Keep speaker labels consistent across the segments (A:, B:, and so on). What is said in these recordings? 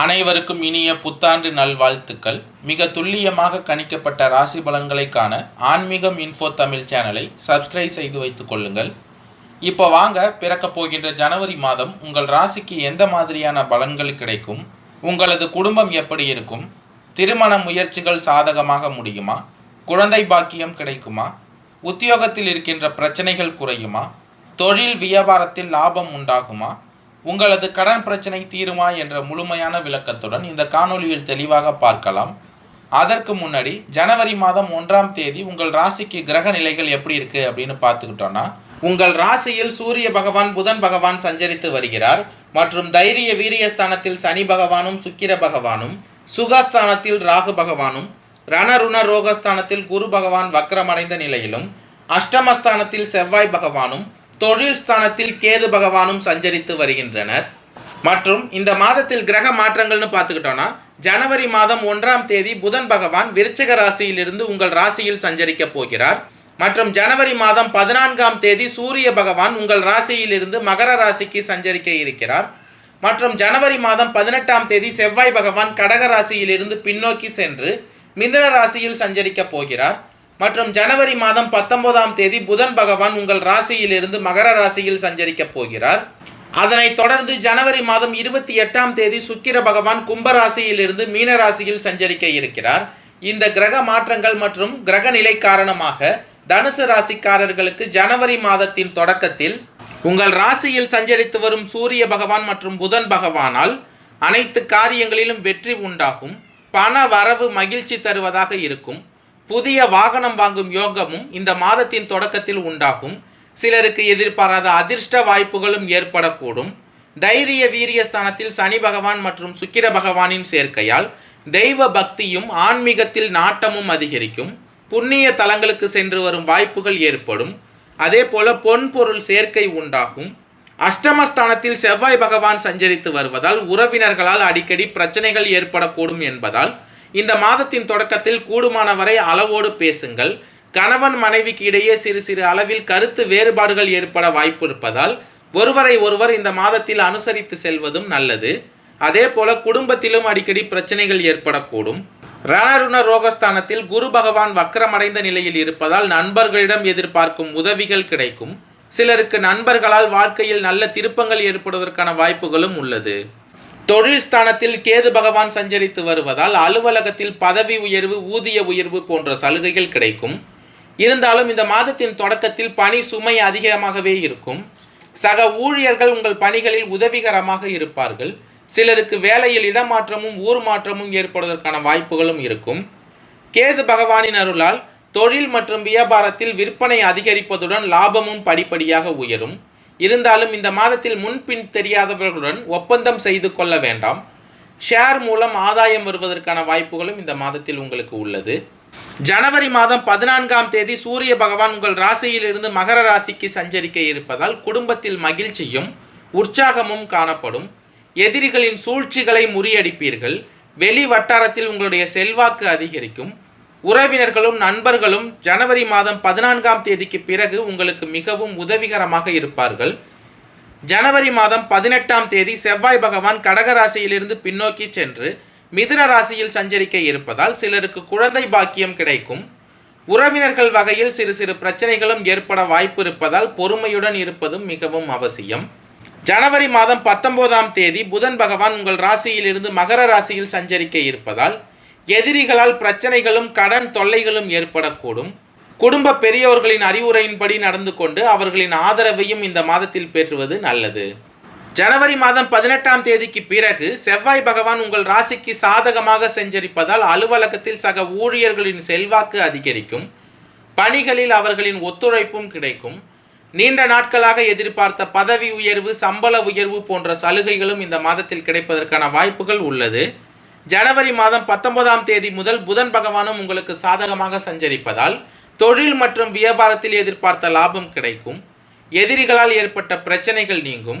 A: அனைவருக்கும் இனிய புத்தாண்டு நல்வாழ்த்துக்கள். மிக துல்லியமாக கணிக்கப்பட்ட ராசி பலன்களை காண ஆன்மீகம் இன்ஃபோ தமிழ் சேனலை சப்ஸ்கிரைப் செய்து வைத்துக் கொள்ளுங்கள். இப்போ வாங்க பிறக்கப் போகின்ற ஜனவரி மாதம் உங்கள் ராசிக்கு எந்த மாதிரியான பலன்கள் கிடைக்கும்? உங்களது குடும்பம் எப்படி இருக்கும்? திருமண முயற்சிகள் சாதகமாக முடியுமா? குழந்தை பாக்கியம் கிடைக்குமா? உத்தியோகத்தில் இருக்கின்ற பிரச்சனைகள் குறையுமா? தொழில் வியாபாரத்தில் லாபம் உண்டாகுமா? உங்களது கடன் பிரச்சனை தீருமா என்ற முழுமையான விளக்கத்துடன் இந்த காணொலியில் தெளிவாக பார்க்கலாம். அதற்கு முன்னாடி ஜனவரி மாதம் ஒன்றாம் தேதி உங்கள் ராசிக்கு கிரக நிலைகள் எப்படி இருக்கு அப்படின்னு பார்த்துக்கிட்டோம்னா உங்கள் ராசியில் சூரிய பகவான் புதன் பகவான் சஞ்சரித்து வருகிறார். மற்றும் தைரிய வீரியஸ்தானத்தில் சனி பகவானும் சுக்கிர பகவானும் சுகஸ்தானத்தில் ராகு பகவானும் ரணருண ரோகஸ்தானத்தில் குரு பகவான் வக்கரமடைந்த நிலையிலும் அஷ்டமஸ்தானத்தில் செவ்வாய் பகவானும் தொழில் ஸ்தானத்தில் கேது பகவானும் சஞ்சரித்து வருகின்றனர். மற்றும் இந்த மாதத்தில் கிரக மாற்றங்கள்னு பார்த்துக்கிட்டோம்னா ஜனவரி மாதம் ஒன்றாம் தேதி புதன் பகவான் விருச்சக ராசியிலிருந்து உங்கள் ராசியில் சஞ்சரிக்க போகிறார். மற்றும் ஜனவரி மாதம் பதினான்காம் தேதி சூரிய பகவான் உங்கள் ராசியிலிருந்து மகர ராசிக்கு சஞ்சரிக்க இருக்கிறார். மற்றும் ஜனவரி மாதம் பதினெட்டாம் தேதி செவ்வாய் பகவான் கடக ராசியிலிருந்து பின்னோக்கி சென்று மிதன ராசியில் சஞ்சரிக்க போகிறார். மற்றும் ஜனவரி மாதம் பத்தொன்பதாம் தேதி புதன் பகவான் உங்கள் ராசியிலிருந்து மகர ராசியில் சஞ்சரிக்கப் போகிறார். அதனைத் தொடர்ந்து ஜனவரி மாதம் இருபத்தி எட்டாம் தேதி சுக்கிர பகவான் கும்பராசியிலிருந்து மீனராசியில் மீன ராசியில் சஞ்சரிக்க இருக்கிறார். இந்த கிரக மாற்றங்கள் மற்றும் கிரக நிலை காரணமாக தனுசு ராசிக்காரர்களுக்கு ஜனவரி மாதத்தின் தொடக்கத்தில் உங்கள் ராசியில் சஞ்சரித்து வரும் சூரிய பகவான் மற்றும் புதன் பகவானால் அனைத்து காரியங்களிலும் வெற்றி உண்டாகும். பண வரவு மகிழ்ச்சி தருவதாக இருக்கும். புதிய வாகனம் வாங்கும் யோகமும் இந்த மாதத்தின் தொடக்கத்தில் உண்டாகும். சிலருக்கு எதிர்பாராத அதிர்ஷ்ட வாய்ப்புகளும் ஏற்படக்கூடும். தைரிய வீரிய ஸ்தானத்தில் சனி பகவான் மற்றும் சுக்கிர பகவானின் சேர்க்கையால் தெய்வ பக்தியும் ஆன்மீகத்தில் நாட்டமும் அதிகரிக்கும். புண்ணிய தலங்களுக்கு சென்று வரும் வாய்ப்புகள் ஏற்படும். அதே போல பொன் பொருள் சேர்க்கை உண்டாகும். அஷ்டமஸ்தானத்தில் செவ்வாய் பகவான் சஞ்சரித்து வருவதால் உறவினர்களால் அடிக்கடி பிரச்சனைகள் ஏற்படக்கூடும் என்பதால் இந்த மாதத்தின் தொடக்கத்தில் கூடுமான வரை அளவோடு பேசுங்கள். கணவன் மனைவிக்கு இடையே சிறு சிறு அளவில் கருத்து வேறுபாடுகள் ஏற்பட வாய்ப்பு இருப்பதால் ஒருவரை ஒருவர் இந்த மாதத்தில் அனுசரித்து செல்வதும் நல்லது. அதே போல குடும்பத்திலும் அடிக்கடி பிரச்சனைகள் ஏற்படக்கூடும். ரணருண ரோகஸ்தானத்தில் குரு பகவான் வக்கரமடைந்த நிலையில் இருப்பதால் நண்பர்களிடம் எதிர்பார்க்கும் உதவிகள் கிடைக்கும். சிலருக்கு நண்பர்களால் வாழ்க்கையில் நல்ல திருப்பங்கள் ஏற்படுவதற்கான வாய்ப்புகளும் உள்ளது. தொழில் ஸ்தானத்தில் கேது பகவான் சஞ்சரித்து வருவதால் அலுவலகத்தில் பதவி உயர்வு ஊதிய உயர்வு போன்ற சலுகைகள் கிடைக்கும். இருந்தாலும் இந்த மாதத்தின் தொடக்கத்தில் பணி சுமை அதிகமாகவே இருக்கும். சக ஊழியர்கள் உங்கள் பணிகளில் உதவிகரமாக இருப்பார்கள். சிலருக்கு வேலையில் இடமாற்றமும் ஊர் மாற்றமும் ஏற்படுவதற்கான வாய்ப்புகளும் இருக்கும். கேது பகவானின் அருளால் தொழில் மற்றும் வியாபாரத்தில் விற்பனை அதிகரிப்பதுடன் லாபமும் படிப்படியாக உயரும். இருந்தாலும் இந்த மாதத்தில் முன்பின் தெரியாதவர்களுடன் ஒப்பந்தம் செய்து கொள்ள வேண்டாம். ஷேர் மூலம் ஆதாயம் வருவதற்கான வாய்ப்புகளும் இந்த மாதத்தில் உங்களுக்கு உள்ளது. ஜனவரி மாதம் பதினான்காம் தேதி சூரிய பகவான் உங்கள் ராசியிலிருந்து மகர ராசிக்கு சஞ்சரிக்க இருப்பதால் குடும்பத்தில் மகிழ்ச்சியும் உற்சாகமும் காணப்படும். எதிரிகளின் சூழ்ச்சிகளை முறியடிப்பீர்கள். வெளி வட்டாரத்தில் உங்களுடைய செல்வாக்கு அதிகரிக்கும். உறவினர்களும் நண்பர்களும் ஜனவரி மாதம் பதினான்காம் தேதிக்கு பிறகு உங்களுக்கு மிகவும் உதவிகரமாக இருப்பார்கள். ஜனவரி மாதம் பதினெட்டாம் தேதி செவ்வாய் பகவான் கடக ராசியிலிருந்து பின்னோக்கி சென்று மிதுன ராசியில் சஞ்சரிக்க இருப்பதால் சிலருக்கு குழந்தை பாக்கியம் கிடைக்கும். உறவினர்கள் வகையில் சிறு சிறு பிரச்சனைகளும் ஏற்பட வாய்ப்பு இருப்பதால் பொறுமையுடன் இருப்பதும் மிகவும் அவசியம். ஜனவரி மாதம் பத்தொன்பதாம் தேதி புதன் பகவான் உங்கள் ராசியிலிருந்து மகர ராசியில் சஞ்சரிக்க இருப்பதால் எதிரிகளால் பிரச்சனைகளும் கடன் தொல்லைகளும் ஏற்படக்கூடும். குடும்ப பெரியோர்களின் அறிவுரையின்படி நடந்து கொண்டு அவர்களின் ஆதரவையும் இந்த மாதத்தில் பெற்றுவது நல்லது. ஜனவரி மாதம் பதினெட்டாம் தேதிக்கு பிறகு செவ்வாய் பகவான் உங்கள் ராசிக்கு சாதகமாக செஞ்சரிப்பதால் அலுவலகத்தில் சக ஊழியர்களின் செல்வாக்கு அதிகரிக்கும். பணிகளில் அவர்களின் ஒத்துழைப்பும் கிடைக்கும். நீண்ட நாட்களாக எதிர்பார்த்த பதவி உயர்வு சம்பள உயர்வு போன்ற சலுகைகளும் இந்த மாதத்தில் கிடைப்பதற்கான வாய்ப்புகள் உள்ளது. ஜனவரி மாதம் பத்தொன்பதாம் தேதி முதல் புதன் பகவானும் உங்களுக்கு சாதகமாக சஞ்சரிப்பதால் தொழில் மற்றும் வியாபாரத்தில் எதிர்பார்த்த லாபம் கிடைக்கும். எதிரிகளால் ஏற்பட்ட பிரச்சனைகள் நீங்கும்.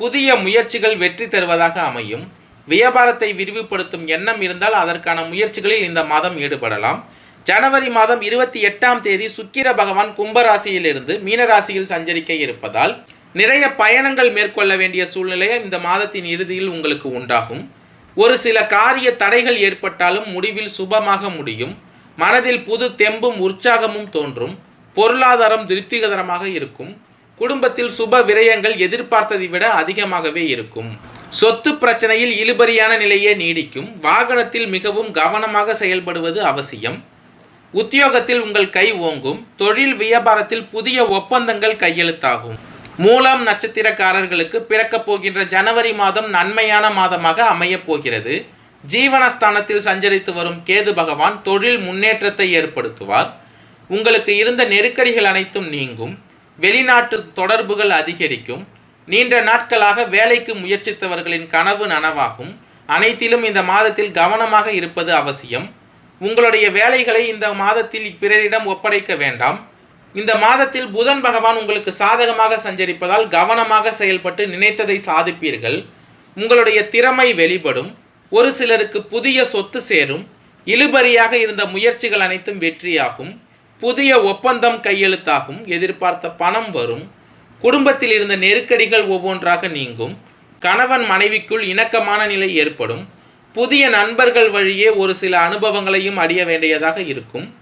A: புதிய முயற்சிகள் வெற்றி தருவதாக அமையும். வியாபாரத்தை விரிவுபடுத்தும் எண்ணம் இருந்தால் அதற்கான முயற்சிகளில் இந்த மாதம் ஈடுபடலாம். ஜனவரி மாதம் இருபத்தி எட்டாம் தேதி சுக்கிர பகவான் கும்பராசியிலிருந்து மீனராசியில் சஞ்சரிக்க இருப்பதால் நிறைய பயணங்கள் மேற்கொள்ள வேண்டிய சூழ்நிலை இந்த மாதத்தின் இறுதியில் உங்களுக்கு உண்டாகும். ஒரு சில காரிய தடைகள் ஏற்பட்டாலும் முடிவில் சுபமாக முடியும். மனதில் புது தெம்பும் உற்சாகமும் தோன்றும். பொருளாதாரம் திருப்திகரமாக இருக்கும். குடும்பத்தில் சுப விரயங்கள் எதிர்பார்த்ததை விட அதிகமாகவே இருக்கும். சொத்து பிரச்சனையில் இழுபறியான நிலையே நீடிக்கும். வாகனத்தில் மிகவும் கவனமாக செயல்படுவது அவசியம். உத்தியோகத்தில் உங்கள் கை ஓங்கும். தொழில் வியாபாரத்தில் புதிய ஒப்பந்தங்கள் கையெழுத்தாகும். மூலம் நட்சத்திரக்காரர்களுக்கு பிறக்கப் போகின்ற ஜனவரி மாதம் நன்மையான மாதமாக அமையப் போகிறது. ஜீவனஸ்தானத்தில் சஞ்சரித்து வரும் கேது பகவான் தொழில் முன்னேற்றத்தை ஏற்படுத்துவார். உங்களுக்கு இருந்த நெருக்கடிகள் அனைத்தும் நீங்கும். வெளிநாட்டு தொடர்புகள் அதிகரிக்கும். நீண்ட நாட்களாக வேலைக்கு முயற்சித்தவர்களின் கனவு நனவாகும். அனைத்திலும் இந்த மாதத்தில் கவனமாக இருப்பது அவசியம். உங்களுடைய வேலைகளை இந்த மாதத்தில் பிறரிடம் ஒப்படைக்க வேண்டாம். இந்த மாதத்தில் புதன் பகவான் உங்களுக்கு சாதகமாக சஞ்சரிப்பதால் கவனமாக செயல்பட்டு நினைத்ததை சாதிப்பீர்கள். உங்களுடைய திறமை வெளிப்படும். ஒரு சிலருக்கு புதிய சொத்து சேரும். இழுபறியாக இருந்த முயற்சிகள் அனைத்தும் வெற்றியாகும். புதிய ஒப்பந்தம் கையெழுத்தாகும். எதிர்பார்த்த பணம் வரும். குடும்பத்தில் இருந்த நெருக்கடிகள் ஒவ்வொன்றாக நீங்கும். கணவன் மனைவிக்குள் இணக்கமான நிலை ஏற்படும். புதிய நண்பர்கள் வழியே ஒரு சில அனுபவங்களையும் அடைய வேண்டியதாக இருக்கும்.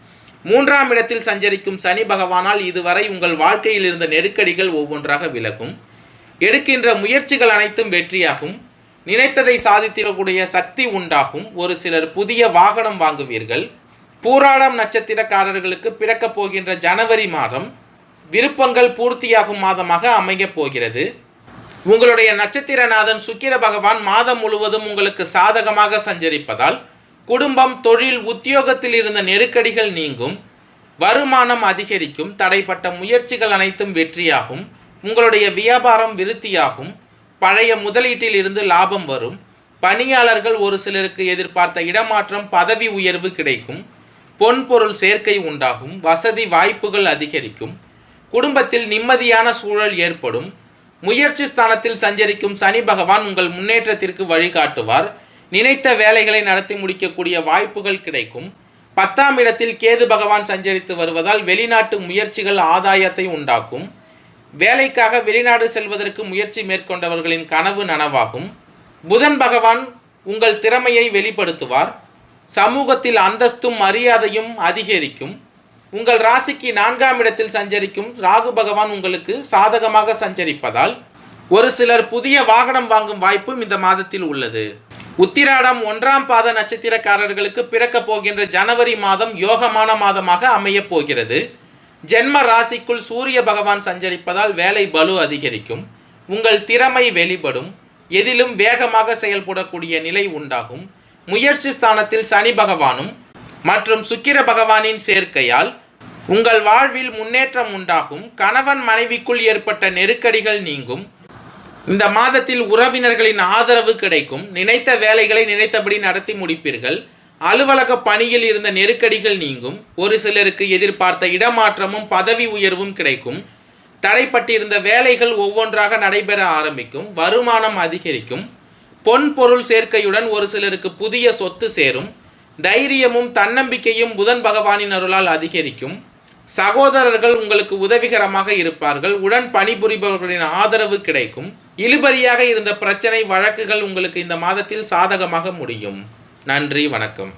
A: மூன்றாம் இடத்தில் சஞ்சரிக்கும் சனி பகவானால் இதுவரை உங்கள் வாழ்க்கையில் இருந்த நெருக்கடிகள் ஒவ்வொன்றாக விலகும். எடுக்கின்ற முயற்சிகள் அனைத்தும் வெற்றியாகும். நினைத்ததை சாதித்திடக்கூடிய சக்தி உண்டாகும். ஒரு சிலர் புதிய வாகனம் வாங்குவீர்கள். பூராடம் நட்சத்திரக்காரர்களுக்கு பிறக்கப் போகின்ற ஜனவரி மாதம் விருப்பங்கள் பூர்த்தியாகும் மாதமாக அமையப் போகிறது. உங்களுடைய நட்சத்திரநாதன் சுக்கிர பகவான் மாதம் முழுவதும் உங்களுக்கு சாதகமாக சஞ்சரிப்பதால் குடும்பம் தொழில் உத்தியோகத்தில் இருந்த நெருக்கடிகள் நீங்கும். வருமானம் அதிகரிக்கும். தடைப்பட்ட முயற்சிகள் அனைத்தும் வெற்றியாகும். உங்களுடைய வியாபாரம் விருத்தியாகும். பழைய முதலீட்டில் இருந்து லாபம் வரும். பணியாளர்கள் ஒரு சிலருக்கு எதிர்பார்த்த இடமாற்றம் பதவி உயர்வு கிடைக்கும். பொன் பொருள் சேர்க்கை உண்டாகும். வசதி வாய்ப்புகள் அதிகரிக்கும். குடும்பத்தில் நிம்மதியான சூழல் ஏற்படும். முயற்சி ஸ்தானத்தில் சஞ்சரிக்கும் சனி பகவான் உங்கள் முன்னேற்றத்திற்கு வழிகாட்டுவார். நினைத்த வேலைகளை நடத்தி முடிக்கக்கூடிய வாய்ப்புகள் கிடைக்கும். பத்தாம் இடத்தில் கேது பகவான் சஞ்சரித்து வருவதால் வெளிநாட்டு முயற்சிகள் ஆதாயத்தை உண்டாக்கும். வேலைக்காக வெளிநாடு செல்வதற்கு முயற்சி மேற்கொண்டவர்களின் கனவு நனவாகும். புதன் பகவான் உங்கள் திறமையை வெளிப்படுத்துவார். சமூகத்தில் அந்தஸ்தும் மரியாதையும் அதிகரிக்கும். உங்கள் ராசிக்கு நான்காம் இடத்தில் சஞ்சரிக்கும் ராகு பகவான் உங்களுக்கு சாதகமாக சஞ்சரிப்பதால் ஒரு சிலர் புதிய வாகனம் வாங்கும் வாய்ப்பும் இந்த மாதத்தில் உள்ளது. உத்திராடம் ஒன்றாம் பாத நட்சத்திரக்காரர்களுக்கு பிறக்கப் போகின்ற ஜனவரி மாதம் யோகமான மாதமாக அமையப் போகிறது. ஜென்ம ராசிக்குள் சூரிய பகவான் சஞ்சரிப்பதால் வேலை பலு அதிகரிக்கும். உங்கள் திறமை வெளிப்படும். எதிலும் வேகமாக செயல்படக்கூடிய நிலை உண்டாகும். முயற்சி ஸ்தானத்தில் சனி பகவானும் மற்றும் சுக்கிர பகவானின் சேர்க்கையால் உங்கள் வாழ்வில் முன்னேற்றம் உண்டாகும். கணவன் மனைவிக்குள் ஏற்பட்ட நெருக்கடிகள் நீங்கும். இந்த மாதத்தில் உறவினர்களின் ஆதரவு கிடைக்கும். நினைத்த வேலைகளை நினைத்தபடி நடத்தி முடிப்பீர்கள். அலுவலக பணியில் இருந்த நெருக்கடிகள் நீங்கும். ஒரு சிலருக்கு எதிர்பார்த்த இடமாற்றமும் பதவி உயர்வும் கிடைக்கும். தடைப்பட்டிருந்த வேலைகள் ஒவ்வொன்றாக நடைபெற ஆரம்பிக்கும். வருமானம் அதிகரிக்கும். பொன் பொருள் சேர்க்கையுடன் ஒரு சிலருக்கு புதிய சொத்து சேரும். தைரியமும் தன்னம்பிக்கையும் புதன் பகவானின் அருளால் அதிகரிக்கும். சகோதரர்கள் உங்களுக்கு உதவிகரமாக இருப்பார்கள். உடன் பணிபுரிபவர்களின் ஆதரவு கிடைக்கும். இழுபறியாக இருந்த பிரச்சனை வழக்குகள் உங்களுக்கு இந்த மாதத்தில் சாதகமாக முடியும். நன்றி வணக்கம்.